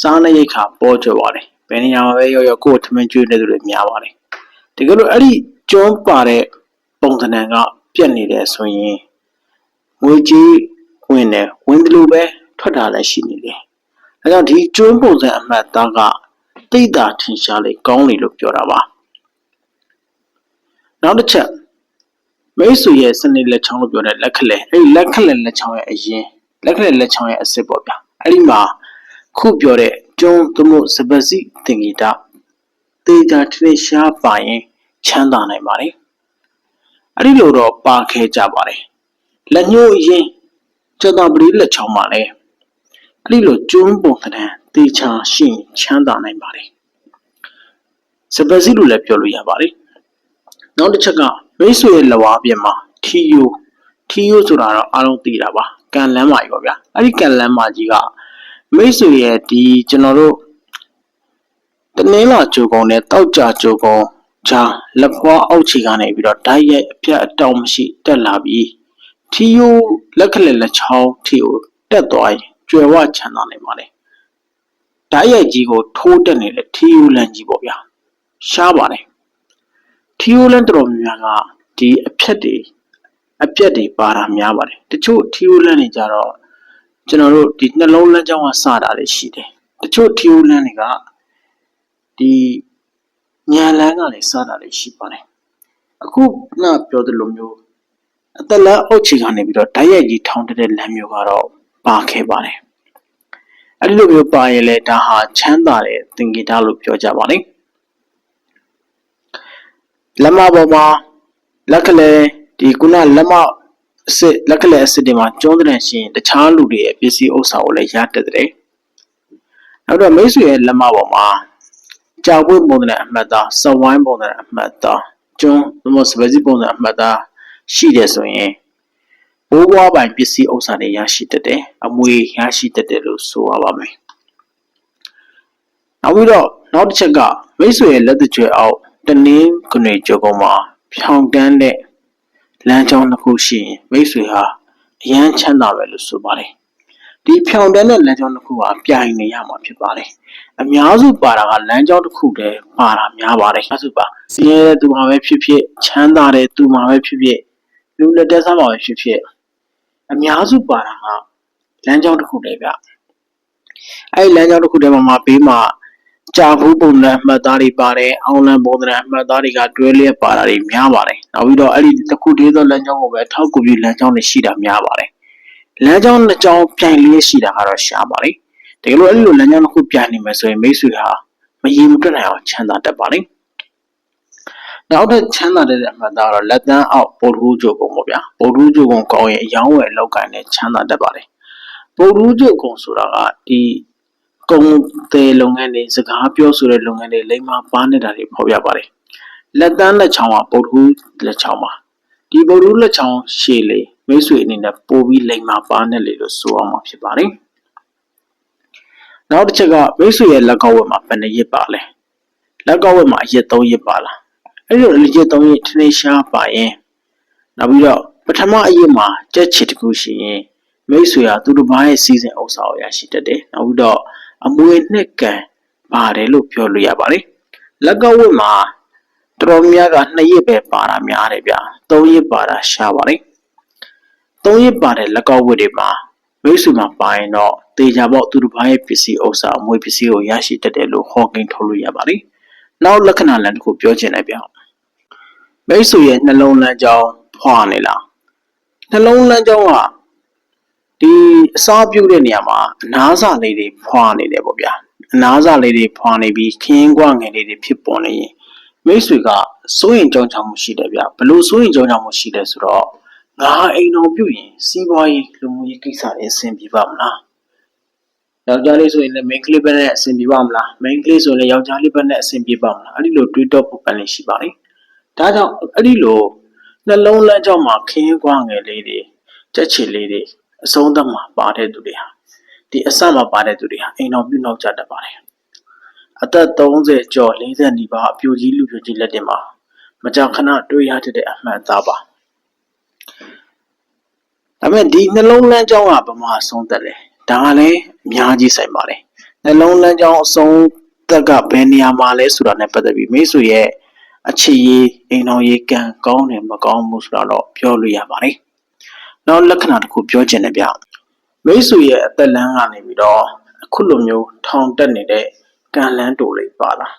စားနေရိတ်ခါပေါ်ကြပါတယ်ဘယ်နေရာမှာပဲရောက်ရောက်ကိုယ်ထမင်းကျွေးတဲ့သူတွေများပါတယ်တကယ်လို့အဲ့ဒီကျုံးပါတဲ့ပုံစံကပြတ်နေတယ်ဆိုရင်ငွေကြီးဝင်တယ်ဝင်တယ်လို့ပဲထွက်တာလည်းရှိနေတယ်အဲကြောင့်ဒီကျုံးပုံစံအမှတ်သားကတိတ်တာထင်ရှားလေကောင်းလေလို့ပြောတာပါနောက်တစ်ချက် မိတ်ဆွေရဲ့စနစ်လက်ချောင်းလို့ပြောတဲ့လက်ခလဲအဲ့ဒီလက်ခလဲလက်ချောင်းရဲ့အရင်လက်ခလဲလက်ချောင်းရဲ့အစစ်ပေါ့ဗျာအဲ့ဒီမှာခုပြောတဲ့ကျုံသမှုစပစီတင်ဂီတာတေတာထင်ရှားပါရင်ချမ်းသာနိုင်ပါတယ်အဲ့ဒီလိုတော့ပါခဲ့ကြပါတယ်လက်ညှိုးအရင်ကျော်တော်ပရိလက်ချောင်းမှာလဲအဲ့ဒီလိုကျုံပုံသဏ္ဍာန်တေချာရှိရင်ချမ်းသာနိုင်ပါတယ်စပစီလို့လည်းပြောလို့ရပါတယ်နောက်တစ်ချက်က မိတ်ဆွေရဲ့လက်ဝါးပြင်မှာထီယိုထီယိုဆိုတာတော့အားလုံးသိတာပါကန်လန်းမကြီးပါဗျာအဲ့ဒီကန်လန်းမကြီးကမိတ်ဆွေရဲ့ဒီကျွန်တော်တို့တနင်္လာကြိုကုံနဲ့တောက်ကြကြိုကုံဂျာလက်ပွားအောက်ခြေကနေပြီးတော့ဓာတ်ရိုက်အပြတ်အတောင်မရှိတက်လာပြီးထီယိုလက်ခလက်လက်ချောင်းထီကိုတက်သွားရင်ကျွယ်ဝချမ်းသာနိုင်ပါလေဓာတ်ရိုက်ကြီးကိုထိုးတက်နေတဲ့ထီယိုလန်ကြီးပေါ့ဗျာရှားပါတယ် ထီယိုလန်တော်များများကဒီအဖြတ်တွေအပြက်တွေပါတာများပါတယ်တချို့ထီယိုလန်တွေကြတော့ကျွန်တော်တို့ဒီနှလုံးလမ်းကြောင်းကစတာတွေရှိတယ်တချို့ထီယိုလန်တွေကဒီညာလန်းကလည်းစတာတွေရှိပါတယ်အခုနပြောသလိုမျိုးအသက်လန်းအုတ်ချီကနေပြီးတော့ဓာတ်ရိုက်ကြီးထောင်းတဲ့လမ်းမျိုးကတော့ပါခဲ့ပါတယ်အဲ့ဒီလိုမျိုးပါရင်လည်းဒါဟာချမ်းသာတဲ့သင်္ကေတလို့ပြောကြပါလိမ့် လက်မပေါ်မှာလက်ကလေးဒီခုနလက်မအစ်စ်လက်ကလေးအစ်စ်တွေမှာကျုံးတဲ့ရှင်တခြားလူတွေရဲ့ပစ္စည်းဥစ္စာကိုလည်းရတတ်တဲ့နောက်တော့မိတ်ဆွေရဲ့လက်မပေါ်မှာကြောက်ပွင့်ပုံတဲ့အမှတ်သားစဝိုင်းပုံတဲ့အမှတ်သားကျုံးသမစပစီပုံတဲ့အမှတ်သားရှိတယ်ဆိုရင်ဘိုးဘွားပိုင်ပစ္စည်းဥစ္စာတွေရရှိတတ်တယ်အမွေရရှိတတ်တယ်လို့ဆိုရပါမယ်နောက်ပြီးတော့နောက်တစ်ချက်ကမိတ်ဆွေရဲ့လက်တကြွအောက် တနင်းကနေကြောကုံမှာဖြောင်းတန်းတဲ့လမ်းကြောင်းတစ်ခုရှိရင်မိတ်ဆွေဟာအရန်ချမ်းသာပဲလို့ဆိုပါတယ်ဒီဖြောင်းတန်းတဲ့လမ်းကြောင်းတစ်ခုဟာပြိုင်နေရမှာဖြစ်ပါတယ်အများစုပါတာကလမ်းကြောင်းတစ်ခုတည်းပါတာများပါတယ်အစုပါစင်းရဲတဲ့သူမှာပဲဖြစ်ဖြစ်ချမ်းသာတဲ့သူမှာပဲဖြစ်ဖြစ်လူလက်တက်စားမှာပဲဖြစ်ဖြစ်အများစုပါတာကလမ်းကြောင်းတစ်ခုတည်းဗျအဲ့ဒီလမ်းကြောင်းတစ်ခုတည်းမှာမှာဘေးမှာ ကြာဘူးပုံစံအမှတ်သားတွေပါတယ်အောင်လန်ပုံစံအမှတ်သားတွေကတွဲလျက်ပါတာတွေများပါတယ်နောက်ပြီးတော့အဲ့ဒီတစ်ခုတည်းသောလမ်းကြောင်းကိုပဲထောက်ကူပြီးလမ်းကြောင်းတွေရှိတာများပါတယ်လမ်းကြောင်းနှစ်ကြောင်းပြိုင်လျက်ရှိတာကတော့ရှားပါတယ်တကယ်လို့အဲ့ဒီလိုလမ်းကြောင်းတစ်ခုပြိုင်နေမယ်ဆိုရင်မိတ်ဆွေဟာမရေမတွက်နိုင်အောင်ချမ်းသာတတ်ပါလိမ့်နောက်ထပ်ချမ်းသာတဲ့အမှတ်သားတော့လက်တန်းအောက်ပို့ထူးကြုံပုံပေါ့ဗျာပို့ထူးကြုံပုံကောင်းရင်အယောင်းဝယ်လောက်ကိုင်းနဲ့ချမ်းသာတတ်ပါတယ်ပို့ထူးကြုံကုံဆိုတာကဒီ ကုန်သည်လုပ်ငန်းတွေစကားပြောဆိုတဲ့လုပ်ငန်းတွေလိမ္မာပါနေတာတွေဖော်ပြပါတယ်လက်တန်းလက်ချောင်းကပုတ်ကူးလက်ချောင်းပါဒီပုတ်ကူးလက်ချောင်းရှည်လေမိတ်ဆွေအနေနဲ့ပို့ပြီးလိမ္မာပါနေလေလို့ဆိုအောင်မှာဖြစ်ပါတယ်နောက်တစ်ချက်ကမိတ်ဆွေရဲ့လက်ကောက်ဝက်မှာဘယ်နှရစ်ပါလဲလက်ကောက်ဝက်မှာအရစ်၃ရစ်ပါလားအဲ့လိုအရစ်၃ရစ်ထင်းရှားပါရင်နောက်ပြီးတော့ပထမအရစ်မှာကြက်ချစ်တစ်ခုရှိရင်မိတ်ဆွေဟာသူတစ်ပါးရဲ့စီစဉ်ဥစ္စာကိုရရှိတတ်တယ်နောက်ပြီးတော့ အမွေနှစ်ကံပါတယ်လို့ပြောလို့ရပါတယ်လက်ကဝတ်မှာတော်များက2ရက်ပဲပါတာများတယ်ဗျ3ရက်ပါတာရှားပါတယ်3ရက်ပါတဲ့လက်ကဝတ်တွေမှာမိတ်ဆွေမှာပါရင်တော့တေချာပေါက်သူတစ်ပါးရဲ့ပစ္စည်းဥစ္စာအမွေပစ္စည်းကိုရရှိတတ်တယ်လို့ဟောကိန်းထုတ်လို့ရပါတယ်နောက်လက္ခဏာလမ်းတစ်ခုပြောချင်တယ်ဗျမိတ်ဆွေရဲ့နှလုံးလမ်းကြောင်းဖွာနေလားနှလုံးလမ်းကြောင်းက ဒီအစားပြုတ်တဲ့နေရာမှာအနားစာလေးတွေဖွာနေတယ်ပေါ့ဗျာအနားစာလေးတွေဖွာနေပြီးခင်းကွာငယ်လေးတွေဖြစ်ပေါ်နေရင်မိတ်ဆွေကစိုးရင်ကြောင်းချမှုရှိတယ်ဗျဘလို့စိုးရင်ကြောင်းချမှုရှိတယ်ဆိုတော့ငါအိမ်တော်ပြုတ်ရင်စီးပွားရေးလူမှုရေးကိစ္စတွေအဆင်ပြေပါမလားယောက်ျားလေးဆိုရင်လည်း main ကလေးပဲနဲ့အဆင်ပြေပါမလား main ကလေးဆိုရင်လည်းယောက်ျားလေးပဲနဲ့အဆင်ပြေပါမလားအဲ့ဒီလိုတွေးတောပုတ်ပန်လေးရှိပါလေဒါကြောင့်အဲ့ဒီလိုနှလုံးလမ်းကြောင်းမှာခင်းကွာငယ်လေးတွေတက်ချီလေးတွေ အဆုံးသတ်မှာပါတဲ့သူတွေဟာဒီအစမှာပါတဲ့သူတွေဟာအိမ်တော်ပြုတ်နောက်ကြတတ်ပါတယ်အသက်30ကျော်40နီးပါးအပြိုကြီးလူပြိုကြီးလက်တင်မှာမကြာခဏတွေ့ရတဲ့အမှန်သားပါဒါပေမဲ့ဒီနှလုံးလမ်းကြောင်းကဘယ်မှာအဆုံးသက်လဲဒါကလည်းအများကြီးဆိုင်ပါတယ်နှလုံးလမ်းကြောင်းအဆုံးသက်ကဘယ်နေရာမှာလဲဆိုတာနဲ့ပတ်သက်ပြီးမိတ်ဆွေရဲ့အခြေရေးအိမ်တော်ရေးကံကောင်းတယ်မကောင်းဘူးဆိုတာတော့ပြောလို့ရပါတယ် နောက်လက္ခဏာတစ်ခုပြောချင်တယ်ဗျမိတ်ဆွေရဲ့အသက်လမ်းကနေပြီးတော့အခုလိုမျိုးထောင်တက်နေတဲ့ကံလန်းတိုလေးပါလား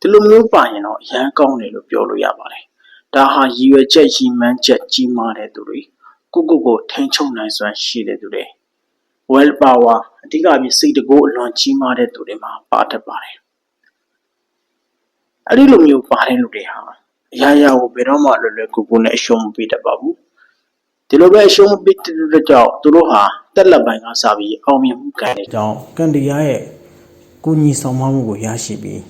ဒီလိုမျိုးပါရင်တော့အရန်ကောင်းတယ်လို့ပြောလို့ရပါတယ်ဒါဟာရည်ရွယ်ချက်ရည်မှန်းချက်ကြီးမားတဲ့သူတွေကိုကိုကိုထိန်ချုပ်နိုင်စွမ်းရှိတဲ့သူတွေ well power အဓိကအဖြစ်စိတ်တကိုးအလွန်ကြီးမားတဲ့သူတွေမှာပါတတ်ပါတယ်အဲ့ဒီလိုမျိုးပါတဲ့လူတွေဟာအရာရာကိုဘယ်တော့မှလွယ်လွယ်ကူကူနဲ့အရှုံးမပေးတတ်ပါဘူး ဒီလိုပဲအရှုံးမပေးတဲ့အတွက်ကြောင့်သူတို့ဟာတက်လက်ပိုင်းကစပြီးအောင်မြင်မှုကံတွေကြောင့်ကံတရားရဲ့ကိုညီဆောင်မမှုကိုရရှိပြီး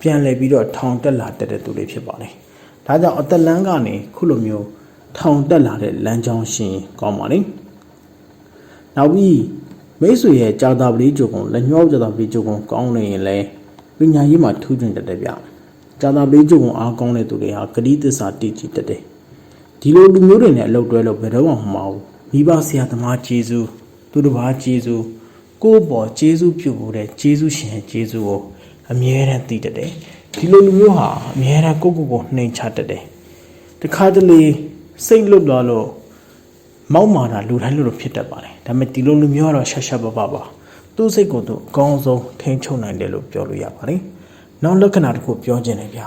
ပြန်လည်ပြီးတော့ထောင်တက်လာတတ်တဲ့သူတွေဖြစ်ပါတယ်။ဒါကြောင့်အသက်လန်းကနေခုလိုမျိုးထောင်တက်လာတဲ့လမ်းကြောင်းရှင်ကောင်းပါလေ။နောက်ပြီးမိတ်ဆွေရဲ့ကြာတာပလေးကြုံကိုလက်ညှောကြာတာပလေးကြုံကိုကောင်းနေရင်လည်းပညာရေးမှာထူးချွန်တတ်တယ်ဗျ။ကြာတာပလေးကြုံကိုအားကောင်းတဲ့သူတွေဟာဂတိသစ္စာတည်ကြည်တတ်တယ်။ ဒီလိုလူမျိုးတွေနဲ့အလုပ်တွဲလို့ဘယ်တော့မှမမအောင်မိဘဆရာသမားကျေးဇူးသူတစ်ပါးကျေးဇူးကိုယ့်ဘော်ဂျေစုပြုတ်ဖို့တဲ့ဂျေစုရှင်ဂျေစုကိုအမြဲတမ်းသိတတ်တယ်ဒီလိုလူမျိုးဟာအမြဲတမ်းကိုယ့်ကိုယ်ကိုနှိမ်ချတတ်တယ်တခါတလေစိတ်လွတ်သွားလို့မောက်မာတာလူတိုင်းလူလိုဖြစ်တတ်ပါတယ်ဒါပေမဲ့ဒီလိုလူမျိုးကတော့ရှက်ရှက်ပပပါသူ့စိတ်ကိုသူအကောင်းဆုံးထိန်းချုပ်နိုင်တယ်လို့ပြောလို့ရပါတယ်နောက်လက္ခဏာတစ်ခုပြောခြင်းတယ်ဗျ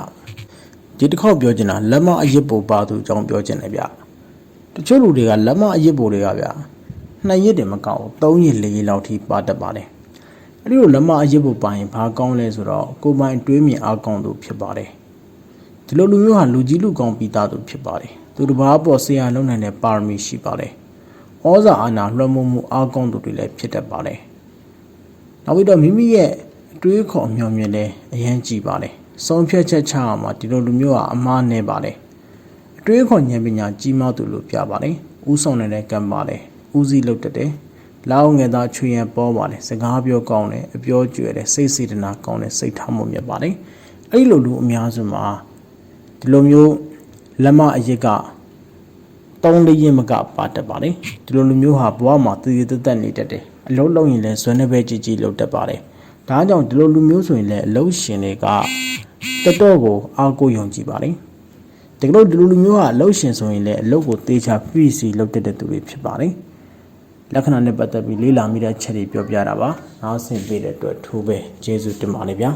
ဒီတစ်ခေါက်ပြောခြင်းတာလက်မအရစ်ပိုပါသူအကြောင်းပြောခြင်းတယ်ဗျတချို့လူတွေကလက်မအရစ်ပိုတွေကဗျနှစ်ရက်တင်မကောက်ဘူးသုံးရက်လေးရက်လောက်ထိပါတတ်ပါတယ်အဲ့ဒီလိုလက်မအရစ်ပိုပါရင်ဘာကောင်းလဲဆိုတော့ကိုယ်ပိုင်တွေးမြင်အားကောင်းသူဖြစ်ပါတယ်ဒီလိုလူမျိုးဟာလူကြီးလူကောင်းပြီးသားသူဖြစ်ပါတယ်သူတစ်ပါးပေါ်ဆရာလုံးနိုင်တဲ့ပါရမီရှိပါတယ်ဩဇာအာဏာလွှမ်းမိုးမှုအားကောင်းသူတွေလည်းဖြစ်တတ်ပါတယ်နောက်ပြီးတော့မိမိရဲ့အတွေးခေါ်အမြော်မြင်လည်းအရန်ကြည့်ပါတယ် ဆုံးဖြတ်ချက်ချရမှာဒီလိုလူမျိုးကအမားနေပါတယ်အတွေးခေါ်ဉာဏ်ပညာကြီးမားသူလို့ပြပါတယ်ဥဆောင်နေတဲ့ကံပါတယ်ဦးစီးလုပ်တတ်တယ်လောက်ငယ်သားချွေရန်ပေါ်ပါတယ်စကားပြောကောင်းတယ်အပြောကျွယ်တယ်စိတ်စေတနာကောင်းတယ်စိတ်ထားမှုမြတ်ပါတယ်အဲ့ဒီလိုလူအများစုမှာဒီလိုမျိုးလက်မအရစ်ကတုံးလေးရင်မကပါတတ်ပါလေဒီလိုလူမျိုးဟာဘဝမှာတည်တည်တက်နေတတ်တယ်အလုံးလုံးရင်လည်းဇွမ်းနှပဲကြီးကြီးလုပ်တတ်ပါတယ်ဒါကြောင့်ဒီလိုလူမျိုးဆိုရင်လည်းအလုံးရှင်တွေက တတော့ကိုအားကိုးယုံကြည်ပါလေတကယ်လို့ဒီလိုလူမျိုးကအလုံးရှင်ဆိုရင်လည်းအလုံးကိုတေချာပြည့်စီလုပ်တတ်တဲ့သူတွေဖြစ်ပါတယ်လက္ခဏာနဲ့ပတ်သက်ပြီးလေ့လာမိတဲ့ချက်တွေပြောပြတာပါနောက်ဆင်ပေးတဲ့အတွက်ထိုးပဲကျေးဇူးတင်ပါတယ်ဗျာ